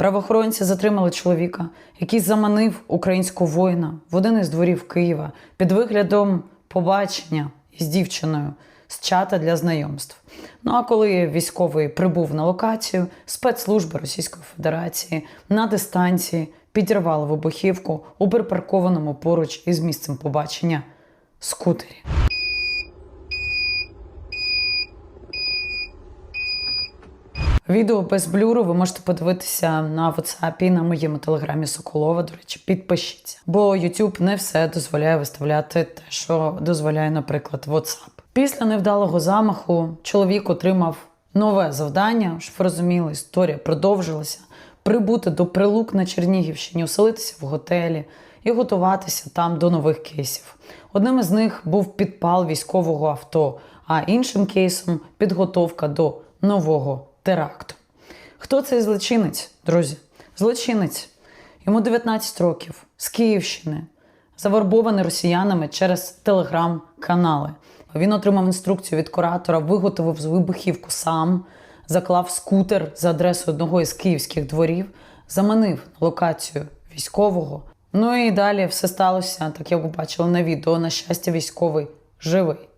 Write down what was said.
Правоохоронці затримали чоловіка, який заманив українського воїна в один із дворів Києва під виглядом побачення із дівчиною з чата для знайомств. Ну а коли військовий прибув на локацію, спецслужби Російської Федерації на дистанції підірвали вибухівку у припаркованому поруч із місцем побачення скутері. Відео без блюру ви можете подивитися на WhatsApp і на моєму телеграмі Соколова. До речі, підпишіться. Бо YouTube не все дозволяє виставляти те, що дозволяє, наприклад, WhatsApp. Після невдалого замаху чоловік отримав нове завдання, щоб ви розуміли, історія продовжилася. Прибути до прилук на Чернігівщині, оселитися в готелі і готуватися там до нових кейсів. Одним із них був підпал військового авто, а іншим кейсом підготовка до нового теракту. Хто цей злочинець, друзі? Злочинець. Йому 19 років з Київщини, завербований росіянами через телеграм-канали. Він отримав інструкцію від куратора, виготовив з вибухівку сам, заклав скутер за адресою одного із київських дворів, заманив локацію військового. Ну і далі все сталося, так як ви бачили на відео. На щастя, військовий живий.